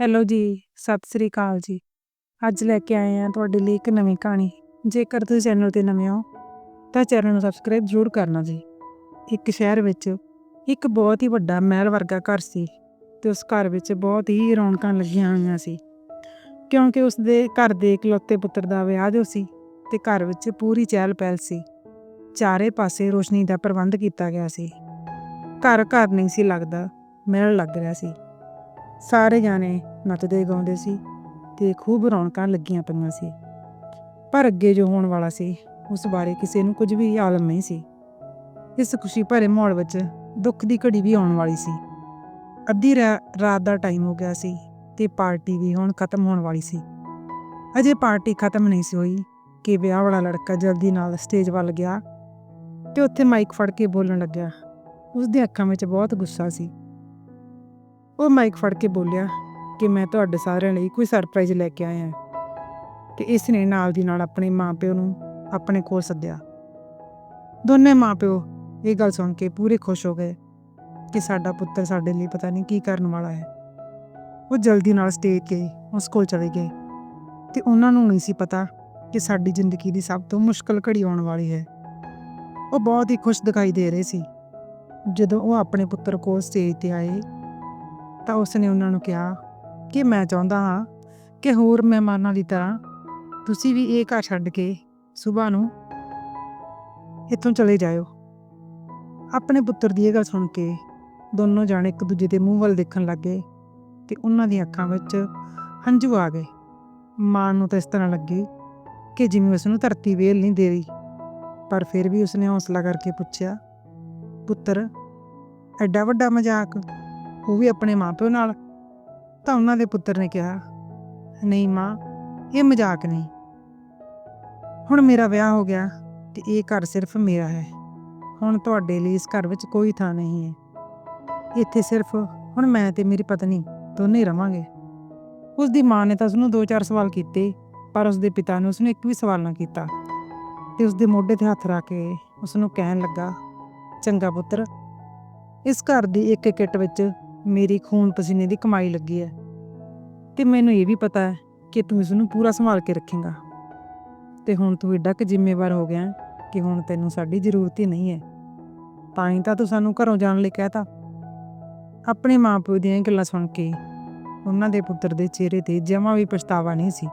Hello ਜੀ, ਸਤਿ ਸ੍ਰੀ ਅਕਾਲ ਜੀ। ਅੱਜ ਲੈ ਕੇ ਆਏ ਹਾਂ ਤੁਹਾਡੇ ਲਈ ਇੱਕ ਨਵੀਂ ਕਹਾਣੀ। ਜੇਕਰ ਤੁਸੀਂ ਚੈਨਲ ਤੇ ਨਵੇਂ ਹੋ, ਤਾਂ ਚੈਨਲ ਨੂੰ ਸਬਸਕ੍ਰਾਈਬ ਜ਼ਰੂਰ ਕਰਨਾ ਜੀ। ਇੱਕ ਸ਼ਹਿਰ ਵਿੱਚ ਇੱਕ ਬਹੁਤ ਹੀ ਵੱਡਾ ਮਹਿਲ ਵਰਗਾ ਘਰ ਸੀ ਤੇ ਉਸ ਘਰ ਵਿੱਚ ਬਹੁਤ ਹੀ ਰੌਣਕਾਂ ਲੱਗੀਆਂ ਹੋਈਆਂ ਸੀ। ਕਿਉਂਕਿ ਉਸ ਦੇ ਘਰ ਦੇ ਇਕਲੌਤੇ ਪੁੱਤਰ ਦਾ ਵਿਆਹ ਜੋ ਸੀ ਤੇ ਘਰ ਵਿੱਚ ਪੂਰੀ ਚਹਿਲ ਪਹਿਲ ਸੀ। ਚਾਰੇ ਪਾਸੇ ਰੋਸ਼ਨੀ ਦਾ ਪ੍ਰਬੰਧ ਕੀਤਾ ਗਿਆ ਸੀ। ਘਰ ਘਰ ਨਹੀਂ ਸੀ ਲੱਗਦਾ, ਮਹਿਲ ਲੱਗ ਰਿਹਾ ਸੀ। ਸਾਰੇ ਜਾਣੇ ਨੱਚਦੇ ਗਾਉਂਦੇ ਸੀ ਤੇ ਖੂਬ ਰੌਣਕਾਂ ਲੱਗੀਆਂ ਪਈਆਂ ਸੀ। ਪਰ ਅੱਗੇ ਜੋ ਹੋਣ ਵਾਲਾ ਸੀ, ਉਸ ਬਾਰੇ ਕਿਸੇ ਨੂੰ ਕੁਝ ਵੀ ਆਲਮ ਨਹੀਂ ਸੀ। ਇਸ ਖੁਸ਼ੀ ਭਰੇ ਮਾਹੌਲ ਵਿੱਚ ਦੁੱਖ ਦੀ ਘੜੀ ਵੀ ਆਉਣ ਵਾਲੀ ਸੀ। ਅੱਧੀ ਰਾ- ਰਾਤ ਦਾ ਟਾਈਮ ਹੋ ਗਿਆ ਸੀ ਤੇ ਪਾਰਟੀ ਵੀ ਹੁਣ ਖਤਮ ਹੋਣ ਵਾਲੀ ਸੀ। ਅਜੇ ਪਾਰਟੀ ਖਤਮ ਨਹੀਂ ਸੀ ਹੋਈ ਕਿ ਵਿਆਹ ਵਾਲਾ ਲੜਕਾ ਜਲਦੀ ਨਾਲ ਸਟੇਜ ਵੱਲ ਗਿਆ ਤੇ ਉੱਥੇ ਮਾਈਕ ਫੜ ਕੇ ਬੋਲਣ ਲੱਗਿਆ। ਉਸ ਦੀਆਂ ਅੱਖਾਂ ਵਿੱਚ ਬਹੁਤ ਗੁੱਸਾ ਸੀ। ਉਹ ਮਾਈਕ ਫੜ ਕੇ ਬੋਲਿਆ ਕਿ ਮੈਂ ਤੁਹਾਡੇ ਸਾਰਿਆਂ ਲਈ ਕੋਈ ਸਰਪ੍ਰਾਈਜ਼ ਲੈ ਕੇ ਆਇਆ ਹਾਂ। ਤੇ ਇਸ ਨੇ ਨਾਲ ਦੀ ਨਾਲ ਆਪਣੇ ਮਾਪਿਓ ਨੂੰ ਆਪਣੇ ਕੋਲ ਸੱਦਿਆ। ਦੋਨੇ ਮਾਪਿਓ ਇਹ ਗੱਲ ਸੁਣ ਕੇ ਪੂਰੇ ਖੁਸ਼ ਹੋ ਗਏ ਕਿ ਸਾਡਾ ਪੁੱਤਰ ਸਾਡੇ ਲਈ ਪਤਾ ਨਹੀਂ ਕੀ ਕਰਨ ਵਾਲਾ ਹੈ। ਉਹ ਜਲਦੀ ਨਾਲ ਸਟੇਜ ਤੇ ਉਸ ਕੋਲ ਚਲੇ ਗਏ ਤੇ ਉਹਨਾਂ ਨੂੰ ਨਹੀਂ ਸੀ ਪਤਾ ਕਿ ਸਾਡੀ ਜ਼ਿੰਦਗੀ ਦੀ ਸਭ ਤੋਂ ਮੁਸ਼ਕਲ ਘੜੀ ਆਉਣ ਵਾਲੀ ਹੈ। ਉਹ ਬਹੁਤ ਹੀ ਖੁਸ਼ ਦਿਖਾਈ ਦੇ ਰਹੇ ਸੀ। ਜਦੋਂ ਉਹ ਆਪਣੇ ਪੁੱਤਰ ਕੋਲ ਸਟੇਜ ਤੇ ਆਏ ਤਾਂ ਉਸਨੇ ਉਹਨਾਂ ਨੂੰ ਕਿਹਾ ਕਿ ਮੈਂ ਚਾਹੁੰਦਾ ਹਾਂ ਕਿ ਹੋਰ ਮਹਿਮਾਨਾਂ ਦੀ ਤਰ੍ਹਾਂ ਤੁਸੀਂ ਵੀ ਇਹ ਘਰ ਛੱਡ ਕੇ ਸਵੇਰ ਨੂੰ ਇੱਥੋਂ ਚਲੇ ਜਾਇਓ। ਆਪਣੇ ਪੁੱਤਰ ਦੀ ਇਹ ਗੱਲ ਸੁਣ ਕੇ ਦੋਨੋਂ ਜਾਣੇ ਇੱਕ ਦੂਜੇ ਦੇ ਮੂੰਹ ਵੱਲ ਦੇਖਣ ਲੱਗੇ ਤੇ ਉਹਨਾਂ ਦੀਆਂ ਅੱਖਾਂ ਵਿੱਚ ਹੰਝੂ ਆ ਗਏ। ਮਾਂ ਨੂੰ ਤਾਂ ਇਸ ਤਰ੍ਹਾਂ ਲੱਗੇ ਕਿ ਜਿਵੇਂ ਉਸ ਨੂੰ ਧਰਤੀ ਵੇਲ ਨਹੀਂ ਦੇ ਰਹੀ, ਪਰ ਫਿਰ ਵੀ ਉਸਨੇ ਹੌਸਲਾ ਕਰਕੇ ਪੁੱਛਿਆ, ਪੁੱਤਰ, ਐਡਾ ਵੱਡਾ ਮਜ਼ਾਕ ਉਹ ਵੀ ਆਪਣੇ ਮਾਪਿਓ ਨਾਲ, ਤਾਂ ਉਹਨਾਂ ਦੇ ਪੁੱਤਰ ਨੇ ਕਿਹਾ, ਨਹੀਂ ਮਾਂ, ਇਹ ਮਜ਼ਾਕ ਨਹੀਂ। ਹੁਣ ਮੇਰਾ ਵਿਆਹ ਹੋ ਗਿਆ ਤੇ ਇਹ ਘਰ ਸਿਰਫ ਮੇਰਾ ਹੈ। ਹੁਣ ਤੁਹਾਡੇ ਲਈ ਇਸ ਘਰ ਵਿੱਚ ਕੋਈ ਥਾਂ ਨਹੀਂ ਹੈ। ਇੱਥੇ ਸਿਰਫ ਹੁਣ ਮੈਂ ਤੇ ਮੇਰੀ ਪਤਨੀ ਦੋਨੇ ਹੀ ਰਵਾਂਗੇ। ਉਸ ਦੀ ਮਾਂ ਨੇ ਤਾਂ ਉਸਨੂੰ ਦੋ ਚਾਰ ਸਵਾਲ ਕੀਤੇ, ਪਰ ਉਸ ਦੇ ਪਿਤਾ ਨੇ ਉਸਨੂੰ ਇੱਕ ਵੀ ਸਵਾਲ ਨਾ ਕੀਤਾ। ਤੇ ਉਸ ਦੇ ਮੋਢੇ ਤੇ ਹੱਥ ਰੱਖ ਕੇ ਉਸ ਨੂੰ ਕਹਿਣ ਲੱਗਾ, ਚੰਗਾ ਪੁੱਤਰ, ਇਸ ਘਰ ਦੀ ਇੱਕ ਕਿੱਟ ਵਿੱਚ ਮੇਰੀ ਖੂਨ ਪਸੀਨੇ ਦੀ ਕਮਾਈ ਲੱਗੀ ਹੈ। ਤੇ ਮੈਨੂੰ ਇਹ ਵੀ ਪਤਾ ਹੈ ਕਿ ਤੂੰ ਇਸ ਨੂੰ ਪੂਰਾ ਸੰਭਾਲ ਕੇ ਰੱਖੇਂਗਾ। ਤੇ ਹੁਣ ਤੂੰ ਏਡਾ ਕਿ ਜ਼ਿੰਮੇਵਾਰ ਹੋ ਗਿਆ ਕਿ ਹੁਣ ਤੈਨੂੰ ਸਾਡੀ ਜ਼ਰੂਰਤ ਹੀ ਨਹੀਂ ਹੈ। ਤਾਂ ਹੀ ਤਾਂ ਤੂੰ ਸਾਨੂੰ ਘਰੋਂ ਜਾਣ ਲਈ ਕਹਿਤਾ। ਆਪਣੇ ਮਾਪਿਓ ਦੀਆਂ ਇਹ ਗੱਲਾਂ ਸੁਣ ਕੇ ਉਹਨਾਂ ਦੇ ਪੁੱਤਰ ਦੇ ਚਿਹਰੇ ਤੇ ਜਮਾ ਵੀ ਪਛਤਾਵਾ ਨਹੀਂ ਸੀ।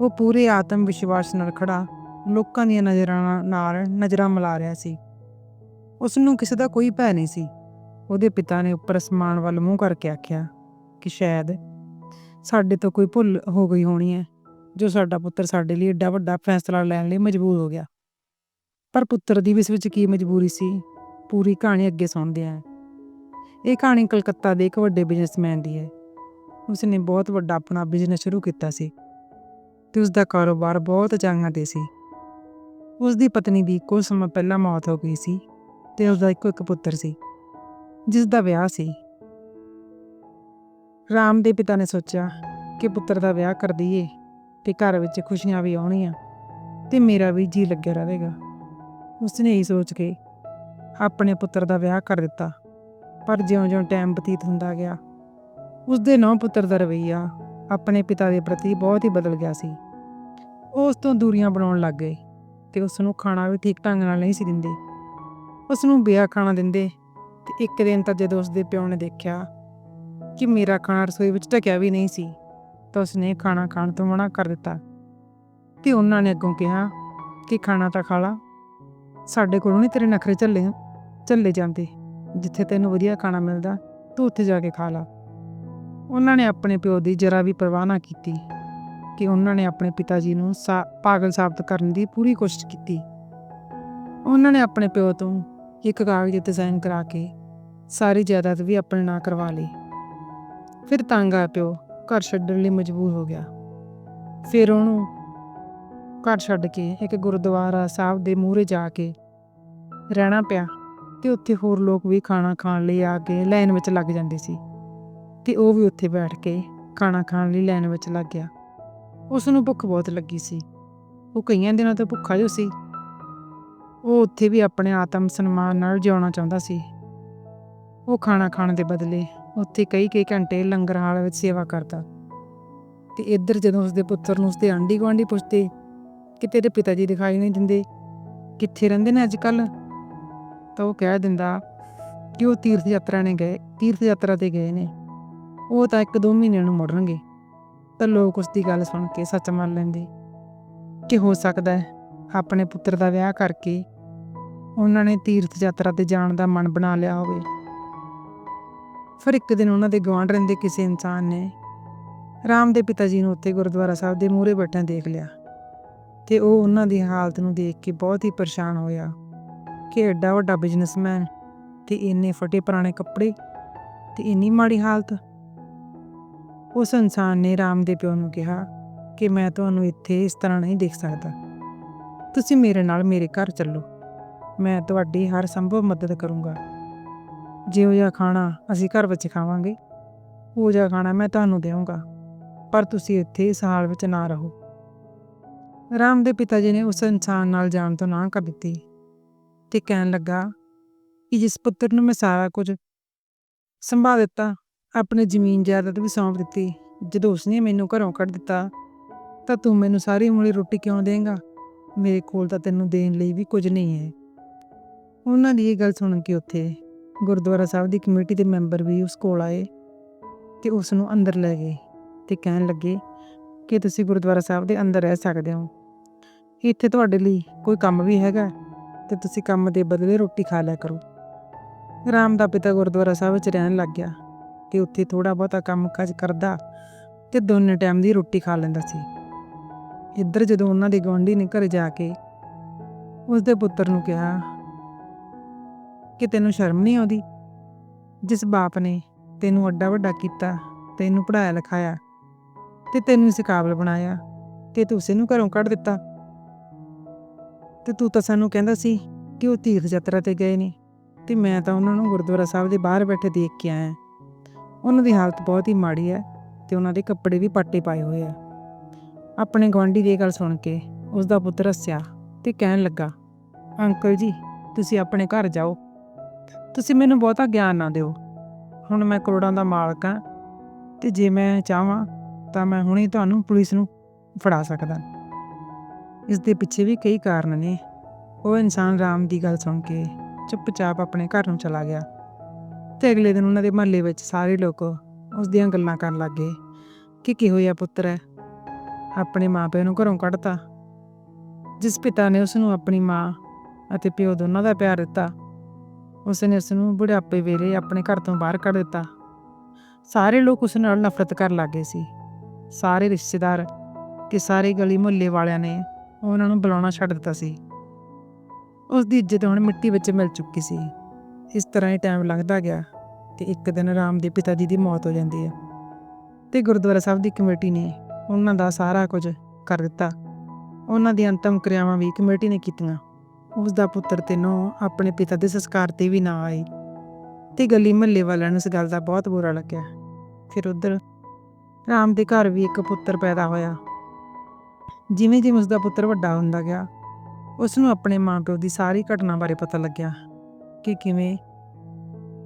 ਉਹ ਪੂਰੇ ਆਤਮ ਵਿਸ਼ਵਾਸ ਨਾਲ ਖੜਾ ਲੋਕਾਂ ਦੀਆਂ ਨਜ਼ਰਾਂ ਨਾਲ- ਨਾਲ ਨਜ਼ਰਾਂ ਮਿਲਾ ਰਿਹਾ ਸੀ। ਉਸ ਨੂੰ ਕਿਸੇ ਦਾ ਕੋਈ ਭੈ ਨਹੀਂ ਸੀ। ਉਹਦੇ ਪਿਤਾ ਨੇ ਉੱਪਰ ਅਸਮਾਨ ਵੱਲ ਮੂੰਹ ਕਰਕੇ ਆਖਿਆ ਕਿ ਸ਼ਾਇਦ ਸਾਡੇ ਤੋਂ ਕੋਈ ਭੁੱਲ ਹੋ ਗਈ ਹੋਣੀ ਹੈ, ਜੋ ਸਾਡਾ ਪੁੱਤਰ ਸਾਡੇ ਲਈ ਏਡਾ ਵੱਡਾ ਫੈਸਲਾ ਲੈਣ ਲਈ ਮਜਬੂਰ ਹੋ ਗਿਆ। ਪਰ ਪੁੱਤਰ ਦੀ ਵੀ ਇਸ ਵਿੱਚ ਕੀ ਮਜਬੂਰੀ ਸੀ? ਪੂਰੀ ਕਹਾਣੀ ਅੱਗੇ ਸੁਣਦੇ ਹਾਂ। ਇਹ ਕਹਾਣੀ ਕਲਕੱਤਾ ਦੇ ਇੱਕ ਵੱਡੇ ਬਿਜ਼ਨਸਮੈਨ ਦੀ ਹੈ। ਉਸਨੇ ਬਹੁਤ ਵੱਡਾ ਆਪਣਾ ਬਿਜ਼ਨਸ ਸ਼ੁਰੂ ਕੀਤਾ ਸੀ ਤੇ ਉਸ ਦਾ ਕਾਰੋਬਾਰ ਬਹੁਤ ਚਾਂਗਾਂ ਤੇ ਸੀ। ਉਸ ਦੀ ਪਤਨੀ ਦੀ ਕੁਝ ਸਮਾਂ ਪਹਿਲਾਂ ਮੌਤ ਹੋ ਗਈ ਸੀ ਤੇ ਉਸ ਦਾ ਇੱਕੋ ਇੱਕ ਪੁੱਤਰ ਸੀ। ਜਿਸ ਦਾ ਵਿਆਹ ਸੀ। ਰਾਮ ਦੇ ਪਿਤਾ ਨੇ ਸੋਚਿਆ ਕਿ ਪੁੱਤਰ ਦਾ ਵਿਆਹ ਕਰ ਦਈਏ ਤੇ ਘਰ ਵਿੱਚ ਖੁਸ਼ੀਆਂ ਵੀ ਆਉਣੀਆਂ ਤੇ ਮੇਰਾ ਵੀ ਜੀ ਲੱਗਿਆ ਰਹੇਗਾ। ਉਸਨੇ ਇਹ ਸੋਚ ਕੇ ਆਪਣੇ ਪੁੱਤਰ ਦਾ ਵਿਆਹ ਕਰ ਦਿੱਤਾ, ਪਰ ਜਿਉਂ-ਜਿਉਂ ਟਾਈਮ ਬਤੀਤ ਹੁੰਦਾ ਗਿਆ, ਉਸਦੇ ਨੌ ਪੁੱਤਰ ਦਾ ਰਵੱਈਆ ਆਪਣੇ ਪਿਤਾ ਦੇ ਪ੍ਰਤੀ ਬਹੁਤ ਹੀ ਬਦਲ ਗਿਆ ਸੀ। ਉਹ ਉਸ ਤੋਂ ਦੂਰੀਆਂ ਬਣਾਉਣ ਲੱਗ ਗਏ ਤੇ ਉਸ ਨੂੰ ਖਾਣਾ ਵੀ ਠੀਕ ਢੰਗ ਨਾਲ ਨਹੀਂ ਸੀ ਦਿੰਦੇ। ਉਸ ਨੂੰ ਬਿਆ ਖਾਣਾ ਦਿੰਦੇ ਤੇ ਇੱਕ ਦਿਨ ਤਾਂ ਜਦੋਂ ਉਸਦੇ ਪਿਓ ਨੇ ਦੇਖਿਆ ਕਿ ਮੇਰਾ ਖਾਣਾ ਰਸੋਈ ਵਿੱਚ ਢਕਿਆ ਵੀ ਨਹੀਂ ਸੀ, ਤਾਂ ਉਸਨੇ ਖਾਣਾ ਖਾਣ ਤੋਂ ਮਨਾ ਕਰ ਦਿੱਤਾ। ਤੇ ਉਹਨਾਂ ਨੇ ਅੱਗੋਂ ਕਿਹਾ ਕਿ ਖਾਣਾ ਤਾਂ ਖਾ ਲਾ, ਸਾਡੇ ਕੋਲੋਂ ਨਹੀਂ ਤੇਰੇ ਨਖਰੇ ਝੱਲੇ ਝੱਲੇ ਜਾਂਦੇ, ਜਿੱਥੇ ਤੈਨੂੰ ਵਧੀਆ ਖਾਣਾ ਮਿਲਦਾ, ਤੂੰ ਉੱਥੇ ਜਾ ਕੇ ਖਾ ਲਾ। ਉਹਨਾਂ ਨੇ ਆਪਣੇ ਪਿਓ ਦੀ ਜਰਾ ਵੀ ਪਰਵਾਹ ਨਾ ਕੀਤੀ ਕਿ ਉਹਨਾਂ ਨੇ ਆਪਣੇ ਪਿਤਾ ਜੀ ਨੂੰ ਸਾ- ਪਾਗਲ ਸਾਬਤ ਕਰਨ ਦੀ ਪੂਰੀ ਕੋਸ਼ਿਸ਼ ਕੀਤੀ। ਉਹਨਾਂ ਨੇ ਆਪਣੇ ਪਿਓ ਤੋਂ ਇੱਕ ਕਾਗਜ਼ ਤੇ ਕਰਾ ਕੇ ਸਾਰੀ ਜਾਇਦਾਦ ਵੀ ਆਪਣੇ ਨਾਂ ਕਰਵਾ ਲਈ। ਫਿਰ ਤੰਗ ਆ ਪਿਓ, ਘਰ ਛੱਡਣ ਲਈ ਮਜਬੂਰ ਹੋ ਗਿਆ। ਫਿਰ ਉਹਨੂੰ ਘਰ ਛੱਡ ਕੇ ਇੱਕ ਗੁਰਦੁਆਰਾ ਸਾਹਿਬ ਦੇ ਮੂਹਰੇ ਜਾ ਕੇ ਰਹਿਣਾ ਪਿਆ ਤੇ ਉੱਥੇ ਹੋਰ ਲੋਕ ਵੀ ਖਾਣਾ ਖਾਣ ਲਈ ਆ ਕੇ ਲਾਈਨ ਵਿੱਚ ਲੱਗ ਜਾਂਦੇ ਸੀ ਤੇ ਉਹ ਵੀ ਉੱਥੇ ਬੈਠ ਕੇ ਖਾਣਾ ਖਾਣ ਲਈ ਲਾਈਨ ਵਿੱਚ ਲੱਗ ਗਿਆ। ਉਸ ਨੂੰ ਭੁੱਖ ਬਹੁਤ ਲੱਗੀ ਸੀ। ਉਹ ਕਈਆਂ ਦਿਨਾਂ ਤੋਂ ਭੁੱਖਾ ਜੋ ਸੀ। ਉਹ ਉੱਥੇ ਵੀ ਆਪਣੇ ਆਤਮ ਸਨਮਾਨ ਨਾਲ ਜਿਉਣਾ ਚਾਹੁੰਦਾ ਸੀ। ਉਹ ਖਾਣਾ ਖਾਣ ਦੇ ਬਦਲੇ ਉੱਥੇ ਕਈ ਕਈ ਘੰਟੇ ਲੰਗਰ ਹਾਲ ਵਿੱਚ ਸੇਵਾ ਕਰਦਾ। ਤੇ ਇੱਧਰ ਜਦੋਂ ਉਸਦੇ ਪੁੱਤਰ ਨੂੰ ਉਸਦੇ ਆਂਢੀ ਗੁਆਂਢੀ ਪੁੱਛਦੇ ਕਿ ਤੇਰੇ ਪਿਤਾ ਜੀ ਦਿਖਾਈ ਨਹੀਂ ਦਿੰਦੇ? ਕਿੱਥੇ ਰਹਿੰਦੇ ਨੇ ਅੱਜ ਕੱਲ ਤਾਂ ਉਹ ਕਹਿ ਦਿੰਦਾ ਕਿ ਉਹ ਤੀਰਥ ਯਾਤਰਾ ਨੇ ਗਏ, ਤੀਰਥ ਯਾਤਰਾ ਤੇ ਗਏ ਨੇ। ਉਹ ਤਾਂ ਇੱਕ ਦੋ ਮਹੀਨੇ ਨੂੰ ਮੁੜਨਗੇ। ਤਾਂ ਲੋਕ ਉਸ ਦੀ ਗੱਲ ਸੁਣ ਕੇ ਸੱਚ ਮੰਨ ਲੈਂਦੇ ਕਿ ਹੋ ਸਕਦਾ ਹੈ ਆਪਣੇ ਪੁੱਤਰ ਦਾ ਵਿਆਹ ਕਰਕੇ ਉਹਨਾਂ ਨੇ ਤੀਰਥ ਯਾਤਰਾ ਤੇ ਜਾਣ ਦਾ ਮਨ ਬਣਾ ਲਿਆ ਹੋਵੇ। ਫਿਰ ਇੱਕ ਦਿਨ ਉਹਨਾਂ ਦੇ ਗਵਾਂਢ ਰਹਿੰਦੇ ਕਿਸੇ ਇਨਸਾਨ ਨੇ ਰਾਮ ਦੇ ਪਿਤਾ ਜੀ ਨੂੰ ਉੱਥੇ ਗੁਰਦੁਆਰਾ ਸਾਹਿਬ ਦੇ ਮੂਹਰੇ ਬੈਠਾ ਦੇਖ ਲਿਆ ਤੇ ਉਹ ਉਹਨਾਂ ਦੀ ਹਾਲਤ ਨੂੰ ਦੇਖ ਕੇ ਬਹੁਤ ਹੀ ਪਰੇਸ਼ਾਨ ਹੋਇਆ ਕਿ ਐਡਾ ਵੱਡਾ ਬਿਜ਼ਨਸਮੈਨ ਤੇ ਇੰਨੇ ਫਟੇ ਪੁਰਾਣੇ ਕੱਪੜੇ ਤੇ ਇੰਨੀ ਮਾੜੀ ਹਾਲਤ। ਉਸ ਇਨਸਾਨ ਨੇ ਰਾਮ ਦੇ ਪਿਓ ਨੂੰ ਕਿਹਾ ਕਿ ਮੈਂ ਤੁਹਾਨੂੰ ਇੱਥੇ ਇਸ ਤਰ੍ਹਾਂ ਨਹੀਂ ਦੇਖ ਸਕਦਾ। ਤੁਸੀਂ ਮੇਰੇ ਨਾਲ ਮੇਰੇ ਘਰ ਚੱਲੋ। ਮੈਂ ਤੁਹਾਡੀ ਹਰ ਸੰਭਵ ਮਦਦ ਕਰੂੰਗਾ। ਜਿਹੋ ਜਿਹਾ ਖਾਣਾ ਅਸੀਂ ਘਰ ਵਿੱਚ ਖਾਵਾਂਗੇ, ਉਹ ਜਿਹਾ ਖਾਣਾ ਮੈਂ ਤੁਹਾਨੂੰ ਦੇਵਾਂਗਾ, ਪਰ ਤੁਸੀਂ ਇੱਥੇ ਇਸ ਹਾਲ ਵਿੱਚ ਨਾ ਰਹੋ। ਰਾਮ ਦੇ ਪਿਤਾ ਜੀ ਨੇ ਉਸ ਇਨਸਾਨ ਨਾਲ ਜਾਣ ਤੋਂ ਨਾ ਕਰ ਦਿੱਤੀ ਤੇ ਕਹਿਣ ਲੱਗਾ ਕਿ ਜਿਸ ਪੁੱਤਰ ਨੂੰ ਮੈਂ ਸਾਰਾ ਕੁਝ ਸੰਭਾਲ ਦਿੱਤਾ, ਆਪਣੀ ਜ਼ਮੀਨ ਜਾਇਦਾਦ ਵੀ ਸੌਂਪ ਦਿੱਤੀ, ਜਦੋਂ ਉਸਨੇ ਮੈਨੂੰ ਘਰੋਂ ਕੱਢ ਦਿੱਤਾ, ਤਾਂ ਤੂੰ ਮੈਨੂੰ ਸਾਰੀ ਉਮਰ ਰੋਟੀ ਕਿਉਂ ਦੇਂਗਾ? ਮੇਰੇ ਕੋਲ ਤਾਂ ਤੈਨੂੰ ਦੇਣ ਲਈ ਵੀ ਕੁਝ ਨਹੀਂ ਹੈ। ਉਹਨਾਂ ਦੀ ਇਹ ਗੱਲ ਸੁਣ ਕੇ ਉੱਥੇ ਗੁਰਦੁਆਰਾ ਸਾਹਿਬ ਦੀ ਕਮੇਟੀ ਦੇ ਮੈਂਬਰ ਵੀ ਉਸ ਕੋਲ ਆਏ ਤੇ ਉਸ ਨੂੰ ਅੰਦਰ ਲੈ ਗਏ ਤੇ ਕਹਿਣ ਲੱਗੇ ਕਿ ਤੁਸੀਂ ਗੁਰਦੁਆਰਾ ਸਾਹਿਬ ਦੇ ਅੰਦਰ ਰਹਿ ਸਕਦੇ ਹੋ। ਇੱਥੇ ਤੁਹਾਡੇ ਲਈ ਕੋਈ ਕੰਮ ਵੀ ਹੈਗਾ ਤੇ ਤੁਸੀਂ ਕੰਮ ਦੇ ਬਦਲੇ ਰੋਟੀ ਖਾ ਲਿਆ ਕਰੋ। ਰਾਮ ਦਾ ਪਿਤਾ ਗੁਰਦੁਆਰਾ ਸਾਹਿਬ ਵਿੱਚ ਰਹਿਣ ਲੱਗ ਗਿਆ ਤੇ ਉੱਥੇ ਥੋੜਾ ਬਹੁਤਾ ਕੰਮ ਕਾਜ ਕਰਦਾ ਤੇ ਦੋਨੇ ਟਾਈਮ ਦੀ ਰੋਟੀ ਖਾ ਲੈਂਦਾ ਸੀ। ਇੱਧਰ ਜਦੋਂ ਉਹਨਾਂ ਦੇ ਗੁਆਂਢੀ ਨੇ ਘਰ ਜਾ ਕੇ ਉਸ ਦੇ ਪੁੱਤਰ ਨੂੰ ਕਿਹਾ ਕਿ ਤੈਨੂੰ ਸ਼ਰਮ ਨਹੀਂ ਆਉਂਦੀ? ਜਿਸ ਬਾਪ ਨੇ ਤੈਨੂੰ ਅੱਡਾ ਵੱਡਾ ਕੀਤਾ, ਤੈਨੂੰ ਪੜਾਇਆ ਲਿਖਾਇਆ ਤੇ ਤੈਨੂੰ ਇਸ ਕਾਬਲ ਬਣਾਇਆ ਤੇ ਤੂੰ ਉਸੇ ਨੂੰ ਘਰੋਂ ਕੱਢ ਦਿੱਤਾ। ਤੇ ਤੂੰ ਤਾਂ ਸਾਨੂੰ ਕਹਿੰਦਾ ਸੀ ਕਿ ਉਹ ਤੀਰਥ ਯਾਤਰਾ ਤੇ ਗਏ ਨੇ ਤੇ ਮੈਂ ਤਾਂ ਉਹਨਾਂ ਨੂੰ ਗੁਰਦੁਆਰਾ ਸਾਹਿਬ ਦੇ ਬਾਹਰ ਬੈਠੇ ਦੇਖ ਕੇ ਆਇਆ। ਉਹਨਾਂ ਦੀ ਹਾਲਤ ਬਹੁਤ ਹੀ ਮਾੜੀ ਹੈ ਤੇ ਉਹਨਾਂ ਦੇ ਕੱਪੜੇ ਵੀ ਪਾਟੇ ਪਾਏ ਹੋਏ ਆ। ਆਪਣੇ ਗਵਾਂਢੀ ਦੀ ਗੱਲ ਸੁਣ ਕੇ ਉਸ ਦਾ ਪੁੱਤਰ ਹੱਸਿਆ ਤੇ ਕਹਿਣ ਲੱਗਾ, ਅੰਕਲ ਜੀ, ਤੁਸੀਂ ਆਪਣੇ ਘਰ ਜਾਓ। ਤੁਸੀਂ ਮੈਨੂੰ ਬਹੁਤਾ ਗਿਆਨ ਨਾ ਦਿਓ। ਹੁਣ ਮੈਂ ਕਰੋੜਾਂ ਦਾ ਮਾਲਕ ਹਾਂ ਤੇ ਜੇ ਮੈਂ ਚਾਹਾਂ ਤਾਂ ਮੈਂ ਹੁਣੇ ਤੁਹਾਨੂੰ ਪੁਲਿਸ ਨੂੰ ਫੜਾ ਸਕਦਾ ਇਸ ਦੇ ਪਿੱਛੇ ਵੀ ਕਈ ਕਾਰਨ ਨੇ। ਉਹ ਇਨਸਾਨ ਰਾਮ ਦੀ ਗੱਲ ਸੁਣ ਕੇ ਚੁੱਪਚਾਪ ਆਪਣੇ ਘਰ ਨੂੰ ਚਲਾ ਗਿਆ ਤੇ ਅਗਲੇ ਦਿਨ ਉਹਨਾਂ ਦੇ ਮਹੱਲੇ ਵਿੱਚ ਸਾਰੇ ਲੋਕ ਉਸ ਦੀਆਂ ਗੱਲਾਂ ਕਰਨ ਲੱਗੇ ਕਿ ਕਿਹੋ ਜਿਹਾ ਪੁੱਤਰ ਹੈ। ਆਪਣੇ ਮਾਪਿਆਂ ਨੂੰ ਘਰੋਂ ਕੱਢਤਾ, ਜਿਸ ਪਿਤਾ ਨੇ ਉਸ ਨੂੰ ਆਪਣੀ ਮਾਂ ਅਤੇ ਪਿਓ ਦੋਨਾਂ ਦਾ ਪਿਆਰ ਦਿੱਤਾ। ਉਸ ਨੇ ਉਸ ਨੂੰ ਬੁਢਾਪੇ ਵੇਲੇ ਆਪਣੇ ਘਰ ਤੋਂ ਬਾਹਰ ਕੱਢ ਦਿੱਤਾ। ਸਾਰੇ ਲੋਕ ਉਸ ਨਾਲ ਨਫ਼ਰਤ ਕਰਨ ਲੱਗੇ ਸੀ। ਸਾਰੇ ਰਿਸ਼ਤੇਦਾਰ ਤੇ ਸਾਰੇ ਗਲੀ ਮੁਹੱਲੇ ਵਾਲਿਆਂ ਨੇ ਉਹਨਾਂ ਨੂੰ ਬੁਲਾਉਣਾ ਛੱਡ ਦਿੱਤਾ ਸੀ। ਉਸ ਦੀ ਇੱਜ਼ਤ ਹੁਣ ਮਿੱਟੀ ਵਿੱਚ ਮਿਲ ਚੁੱਕੀ ਸੀ। ਇਸ ਤਰ੍ਹਾਂ ਹੀ ਟਾਈਮ ਲੰਘਦਾ ਗਿਆ ਤੇ ਇੱਕ ਦਿਨ ਰਾਮ ਦੇ ਪਿਤਾ ਜੀ ਦੀ ਮੌਤ ਹੋ ਜਾਂਦੀ ਹੈ ਤੇ ਗੁਰਦੁਆਰਾ ਸਾਹਿਬ ਦੀ ਕਮੇਟੀ ਨੇ ਉਹਨਾਂ ਦਾ ਸਾਰਾ ਕੁਝ ਕਰ ਦਿੱਤਾ। ਉਹਨਾਂ ਦੀ ਅੰਤਮ ਕਿਰਿਆਵਾਂ ਵੀ ਕਮੇਟੀ ਨੇ ਕੀਤੀਆਂ। ਉਸ ਦਾ ਪੁੱਤਰ ਤੇ ਨੂੰਹ ਆਪਣੇ ਪਿਤਾ ਦੇ ਸੰਸਕਾਰ ਤੇ ਵੀ ਨਾ ਆਈ ਤੇ ਗਲੀ ਮਹੱਲੇ ਵਾਲਿਆਂ ਨੂੰ ਇਸ ਗੱਲ ਦਾ ਬਹੁਤ ਬੁਰਾ ਲੱਗਿਆ। ਫਿਰ ਉਧਰ ਰਾਮ ਦੇ ਘਰ ਵੀ ਇੱਕ ਪੁੱਤਰ ਪੈਦਾ ਹੋਇਆ। ਜਿਵੇਂ ਜਿਵੇਂ ਉਸ ਦਾ ਪੁੱਤਰ ਵੱਡਾ ਹੁੰਦਾ ਗਿਆ, ਉਸ ਨੂੰ ਆਪਣੇ ਮਾਪਿਓ ਦੀ ਸਾਰੀ ਘਟਨਾ ਬਾਰੇ ਪਤਾ ਲੱਗਿਆ ਕਿ ਕਿਵੇਂ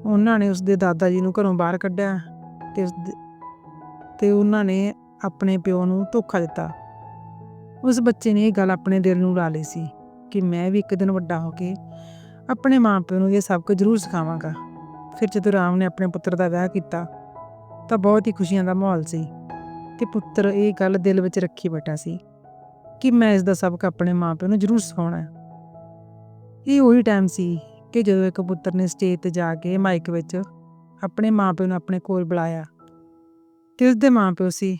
ਉਹਨਾਂ ਨੇ ਉਸ ਦੇ ਦਾਦਾ ਜੀ ਨੂੰ ਘਰੋਂ ਬਾਹਰ ਕੱਢਿਆ ਤੇ ਉਸ ਦੇ- ਤੇ ਉਹਨਾਂ ਨੇ ਆਪਣੇ ਪਿਓ ਨੂੰ ਧੋਖਾ ਦਿੱਤਾ। ਉਸ ਬੱਚੇ ਨੇ ਇਹ ਗੱਲ ਆਪਣੇ ਦਿਲ ਨੂੰ ਲਾ ਲਈ ਸੀ ਕਿ ਮੈਂ ਵੀ ਇੱਕ ਦਿਨ ਵੱਡਾ ਹੋ ਕੇ ਆਪਣੇ ਮਾਪਿਆਂ ਨੂੰ ਇਹ ਸਭ ਕੁਝ ਜ਼ਰੂਰ ਸਿਖਾਵਾਂਗਾ। ਫਿਰ ਜਦੋਂ ਰਾਮ ਨੇ ਆਪਣੇ ਪੁੱਤਰ ਦਾ ਵਿਆਹ ਕੀਤਾ, ਤਾਂ ਬਹੁਤ ਹੀ ਖੁਸ਼ੀਆਂ ਦਾ ਮਾਹੌਲ ਸੀ ਤੇ ਪੁੱਤਰ ਇਹ ਗੱਲ ਦਿਲ ਵਿੱਚ ਰੱਖੀ ਬੈਠਾ ਸੀ ਕਿ ਮੈਂ ਇਸ ਦਾ ਸਬਕ ਆਪਣੇ ਮਾਪਿਆਂ ਨੂੰ ਜ਼ਰੂਰ ਸਿਖਾਉਣਾ ਹੈ। ਇਹ ਉਹੀ ਟਾਈਮ ਸੀ ਕਿ ਜਦੋਂ ਇੱਕ ਪੁੱਤਰ ਨੇ ਸਟੇਜ ਤੇ ਜਾ ਕੇ ਮਾਈਕ ਵਿੱਚ ਆਪਣੇ ਮਾਪਿਆਂ ਨੂੰ ਆਪਣੇ ਕੋਲ ਬੁਲਾਇਆ ਤੇ ਉਸ ਦੇ ਮਾਪਿਓ ਸੀ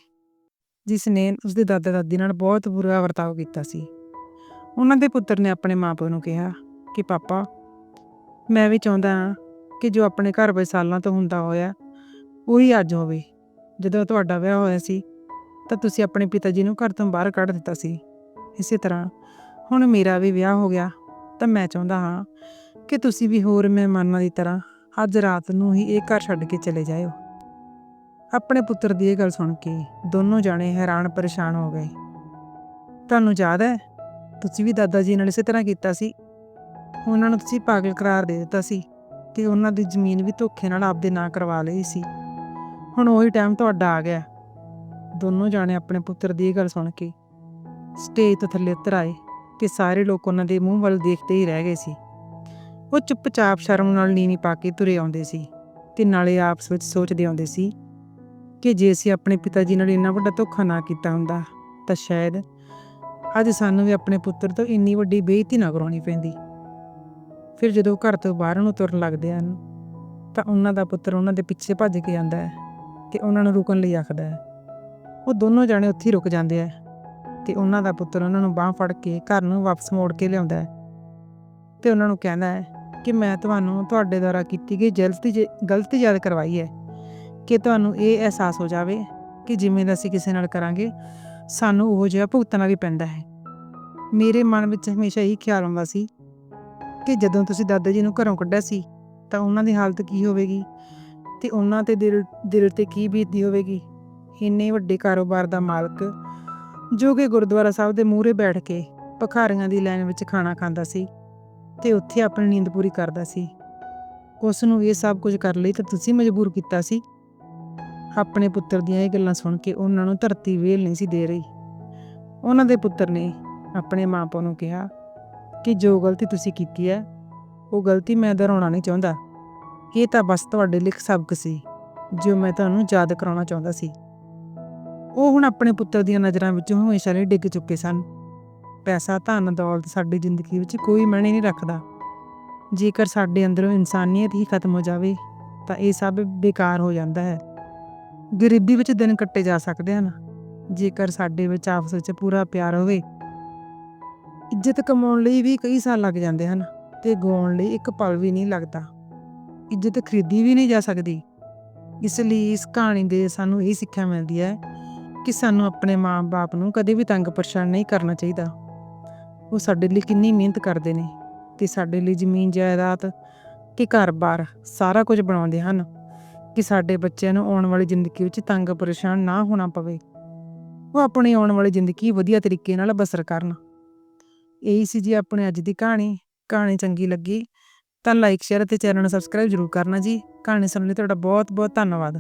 ਜਿਸ ਨੇ ਉਸ ਦੇ ਦਾਦਾ ਦਾਦੀ ਨਾਲ ਬਹੁਤ ਬੁਰਾ ਵਰਤਾਓ ਕੀਤਾ ਸੀ। ਉਹਨਾਂ ਦੇ ਪੁੱਤਰ ਨੇ ਆਪਣੇ ਮਾਪਿਆਂ ਨੂੰ ਕਿਹਾ ਕਿ, ਪਾਪਾ, ਮੈਂ ਵੀ ਚਾਹੁੰਦਾ ਹਾਂ ਕਿ ਜੋ ਆਪਣੇ ਘਰ ਵਿੱਚ ਸਾਲਾਂ ਤੋਂ ਹੁੰਦਾ ਹੋਇਆ, ਉਹੀ ਅੱਜ ਹੋਵੇ। ਜਦੋਂ ਤੁਹਾਡਾ ਵਿਆਹ ਹੋਇਆ ਸੀ, ਤਾਂ ਤੁਸੀਂ ਆਪਣੇ ਪਿਤਾ ਜੀ ਨੂੰ ਘਰ ਤੋਂ ਬਾਹਰ ਕੱਢ ਦਿੱਤਾ ਸੀ। ਇਸੇ ਤਰ੍ਹਾਂ ਹੁਣ ਮੇਰਾ ਵੀ ਵਿਆਹ ਹੋ ਗਿਆ, ਤਾਂ ਮੈਂ ਚਾਹੁੰਦਾ ਹਾਂ ਕਿ ਤੁਸੀਂ ਵੀ ਹੋਰ ਮਹਿਮਾਨਾਂ ਦੀ ਤਰ੍ਹਾਂ ਅੱਜ ਰਾਤ ਨੂੰ ਹੀ ਇਹ ਘਰ ਛੱਡ ਕੇ ਚਲੇ ਜਾਇਓ। ਆਪਣੇ ਪੁੱਤਰ ਦੀ ਇਹ ਗੱਲ ਸੁਣ ਕੇ ਦੋਨੋਂ ਜਾਣੇ ਹੈਰਾਨ ਪਰੇਸ਼ਾਨ ਹੋ ਗਏ। ਤੁਹਾਨੂੰ ਯਾਦ ਹੈ? ਤੁਸੀਂ ਵੀ ਦਾਦਾ ਜੀ ਨਾਲ ਇਸੇ ਤਰ੍ਹਾਂ ਕੀਤਾ ਸੀ। ਉਹਨਾਂ ਨੂੰ ਤੁਸੀਂ ਪਾਗਲ ਕਰਾਰ ਦੇ ਦਿੱਤਾ ਸੀ ਤੇ ਉਹਨਾਂ ਦੀ ਜ਼ਮੀਨ ਵੀ ਧੋਖੇ ਨਾਲ ਆਪਦੇ ਨਾਂ ਕਰਵਾ ਲਈ ਸੀ। ਹੁਣ ਉਹੀ ਟਾਈਮ ਤੁਹਾਡਾ ਆ ਗਿਆ। ਦੋਨੋਂ ਜਾਣੇ ਆਪਣੇ ਪੁੱਤਰ ਦੀ ਇਹ ਗੱਲ ਸੁਣ ਕੇ ਸਟੇਜ ਤੋਂ ਥੱਲੇ ਉਤਰ ਆਏ ਤੇ ਸਾਰੇ ਲੋਕ ਉਹਨਾਂ ਦੇ ਮੂੰਹ ਵੱਲ ਦੇਖਦੇ ਹੀ ਰਹਿ ਗਏ ਸੀ। ਉਹ ਚੁੱਪਚਾਪ ਸ਼ਰਮ ਨਾਲ ਨੀਨੀ ਪਾ ਕੇ ਤੁਰੇ ਆਉਂਦੇ ਸੀ ਤੇ ਨਾਲੇ ਆਪਸ ਵਿੱਚ ਸੋਚਦੇ ਆਉਂਦੇ ਸੀ ਕਿ ਜੇ ਅਸੀਂ ਆਪਣੇ ਪਿਤਾ ਜੀ ਨਾਲ ਇੰਨਾ ਵੱਡਾ ਧੋਖਾ ਨਾ ਕੀਤਾ ਹੁੰਦਾ, ਤਾਂ ਸ਼ਾਇਦ ਅੱਜ ਸਾਨੂੰ ਵੀ ਆਪਣੇ ਪੁੱਤਰ ਤੋਂ ਇੰਨੀ ਵੱਡੀ ਬੇਇੱਜ਼ਤੀ ਨਾ ਕਰਾਉਣੀ ਪੈਂਦੀ। ਫਿਰ ਜਦੋਂ ਘਰ ਤੋਂ ਬਾਹਰ ਨੂੰ ਤੁਰਨ ਲੱਗਦੇ ਹਨ, ਤਾਂ ਉਹਨਾਂ ਦਾ ਪੁੱਤਰ ਉਹਨਾਂ ਦੇ ਪਿੱਛੇ ਭੱਜ ਕੇ ਜਾਂਦਾ ਹੈ ਤੇ ਉਹਨਾਂ ਨੂੰ ਰੁਕਣ ਲਈ ਆਖਦਾ ਹੈ। ਉਹ ਦੋਨੋਂ ਜਾਣੇ ਉੱਥੇ ਹੀ ਰੁਕ ਜਾਂਦੇ ਆ ਤੇ ਉਹਨਾਂ ਦਾ ਪੁੱਤਰ ਉਹਨਾਂ ਨੂੰ ਬਾਹ ਫੜ ਕੇ ਘਰ ਨੂੰ ਵਾਪਸ ਮੋੜ ਕੇ ਲਿਆਉਂਦਾ ਹੈ ਤੇ ਉਹਨਾਂ ਨੂੰ ਕਹਿੰਦਾ ਹੈ ਕਿ ਮੈਂ ਤੁਹਾਨੂੰ ਤੁਹਾਡੇ ਦੁਆਰਾ ਕੀਤੀ ਗਈ ਗਲਤੀ ਜੇ- ਗਲਤੀ ਯਾਦ ਕਰਵਾਈ ਹੈ। ਕਿ ਤੁਹਾਨੂੰ ਇਹ ਅਹਿਸਾਸ ਹੋ ਜਾਵੇ ਕਿ ਜਿਵੇਂ ਦਾ ਅਸੀਂ ਕਿਸੇ ਨਾਲ ਕਰਾਂਗੇ, ਸਾਨੂੰ ਉਹ ਜਿਹਾ ਭੁਗਤਣਾ ਵੀ ਪੈਂਦਾ ਹੈ। ਮੇਰੇ ਮਨ ਵਿੱਚ ਹਮੇਸ਼ਾ ਇਹੀ ਖਿਆਲ ਆਉਂਦਾ ਸੀ ਕਿ ਜਦੋਂ ਤੁਸੀਂ ਦਾਦਾ ਜੀ ਨੂੰ ਘਰੋਂ ਕੱਢਿਆ ਸੀ, ਤਾਂ ਉਹਨਾਂ ਦੀ ਹਾਲਤ ਕੀ ਹੋਵੇਗੀ ਤੇ ਉਹਨਾਂ ਤੇ ਦਿਲ ਦਿਲ ਤੇ ਕੀ ਬੀਤਦੀ ਹੋਵੇਗੀ? ਇੰਨੇ ਵੱਡੇ ਕਾਰੋਬਾਰ ਦਾ ਮਾਲਕ ਜੋ ਕਿ ਗੁਰਦੁਆਰਾ ਸਾਹਿਬ ਦੇ ਮੂਹਰੇ ਬੈਠ ਕੇ ਭਖਾਰੀਆਂ ਦੀ ਲਾਈਨ ਵਿੱਚ ਖਾਣਾ ਖਾਂਦਾ ਸੀ ਤੇ ਉੱਥੇ ਆਪਣੀ ਨੀਂਦ ਪੂਰੀ ਕਰਦਾ ਸੀ। ਉਸ ਨੂੰ ਇਹ ਸਭ ਕੁਝ ਕਰਨ ਲਈ ਤਾਂ ਤੁਸੀਂ ਮਜਬੂਰ ਕੀਤਾ ਸੀ। ਆਪਣੇ ਪੁੱਤਰ ਦੀਆਂ ਇਹ ਗੱਲਾਂ ਸੁਣ ਕੇ ਉਹਨਾਂ ਨੂੰ ਧਰਤੀ ਵੇਲ ਨਹੀਂ ਸੀ ਦੇ ਰਹੀ। ਉਹਨਾਂ ਦੇ ਪੁੱਤਰ ਨੇ ਆਪਣੇ ਮਾਪਿਆਂ ਨੂੰ ਕਿਹਾ ਕਿ ਜੋ ਗਲਤੀ ਤੁਸੀਂ ਕੀਤੀ ਹੈ, ਉਹ ਗਲਤੀ ਮੈਂ ਦੁਹਰਾਉਣਾ ਨਹੀਂ ਚਾਹੁੰਦਾ। ਇਹ ਤਾਂ ਬਸ ਤੁਹਾਡੇ ਲਈ ਇੱਕ ਸਬਕ ਸੀ, ਜੋ ਮੈਂ ਤੁਹਾਨੂੰ ਯਾਦ ਕਰਾਉਣਾ ਚਾਹੁੰਦਾ ਸੀ। ਉਹ ਹੁਣ ਆਪਣੇ ਪੁੱਤਰ ਦੀਆਂ ਨਜ਼ਰਾਂ ਵਿੱਚੋਂ ਹਮੇਸ਼ਾ ਲਈ ਡਿੱਗ ਚੁੱਕੇ ਸਨ। ਪੈਸਾ, ਧਨ, ਦੌਲਤ ਸਾਡੀ ਜ਼ਿੰਦਗੀ ਵਿੱਚ ਕੋਈ ਮਾਇਨੇ ਨਹੀਂ ਰੱਖਦਾ। ਜੇਕਰ ਸਾਡੇ ਅੰਦਰੋਂ ਇਨਸਾਨੀਅਤ ਹੀ ਖਤਮ ਹੋ ਜਾਵੇ, ਤਾਂ ਇਹ ਸਭ ਬੇਕਾਰ ਹੋ ਜਾਂਦਾ ਹੈ। ਗਰੀਬੀ ਵਿੱਚ ਦਿਨ ਕੱਟੇ ਜਾ ਸਕਦੇ ਹਨ। ਜੇਕਰ ਸਾਡੇ ਵਿੱਚ ਆਪਸ ਵਿੱਚ ਪੂਰਾ ਪਿਆਰ ਹੋਵੇ, ਇੱਜ਼ਤ ਕਮਾਉਣ ਲਈ ਵੀ ਕਈ ਸਾਲ ਲੱਗ ਜਾਂਦੇ ਹਨ ਤੇ ਗਵਾਉਣ ਲਈ ਇੱਕ ਪਲ ਵੀ ਨਹੀਂ ਲੱਗਦਾ। ਇੱਜ਼ਤ ਖਰੀਦੀ ਵੀ ਨਹੀਂ ਜਾ ਸਕਦੀ। ਇਸ ਲਈ ਇਸ ਕਹਾਣੀ ਦੇ ਸਾਨੂੰ ਇਹ ਸਿੱਖਿਆ ਮਿਲਦੀ ਹੈ ਕਿ ਸਾਨੂੰ ਆਪਣੇ ਮਾਂ-ਬਾਪ ਨੂੰ ਕਦੇ ਵੀ ਤੰਗ ਪਰੇਸ਼ਾਨ ਨਹੀਂ ਕਰਨਾ ਚਾਹੀਦਾ। ਉਹ ਸਾਡੇ ਲਈ ਕਿੰਨੀ ਮਿਹਨਤ ਕਰਦੇ ਨੇ ਤੇ ਸਾਡੇ ਲਈ ਜ਼ਮੀਨ, ਜਾਇਦਾਦ ਤੇ ਘਰ-ਬਾਰ ਸਾਰਾ ਕੁਝ ਬਣਾਉਂਦੇ ਹਨ। ਕਿ ਸਾਡੇ ਬੱਚਿਆਂ ਨੂੰ ਆਉਣ ਵਾਲੀ ਜ਼ਿੰਦਗੀ ਵਿੱਚ ਤੰਗ ਪਰੇਸ਼ਾਨ ਨਾ ਹੋਣਾ ਪਵੇ। ਉਹ ਆਪਣੀ ਆਉਣ ਵਾਲੀ ਜ਼ਿੰਦਗੀ ਵਧੀਆ ਤਰੀਕੇ ਨਾਲ ਬਸਰ ਕਰਨ। ਇਹੀ ਸੀ ਜੀ ਆਪਣੇ ਅੱਜ ਦੀ ਕਹਾਣੀ। ਕਹਾਣੀ ਚੰਗੀ ਲੱਗੀ ਤਾਂ ਲਾਈਕ ਸ਼ੇਅਰ ਅਤੇ ਚੈਨਲ ਨੂੰ ਸਬਸਕ੍ਰਾਈਬ ਜ਼ਰੂਰ ਕਰਨਾ ਜੀ। ਕਹਾਣੀ ਸੁਣਨ ਲਈ ਤੁਹਾਡਾ ਬਹੁਤ ਬਹੁਤ ਧੰਨਵਾਦ।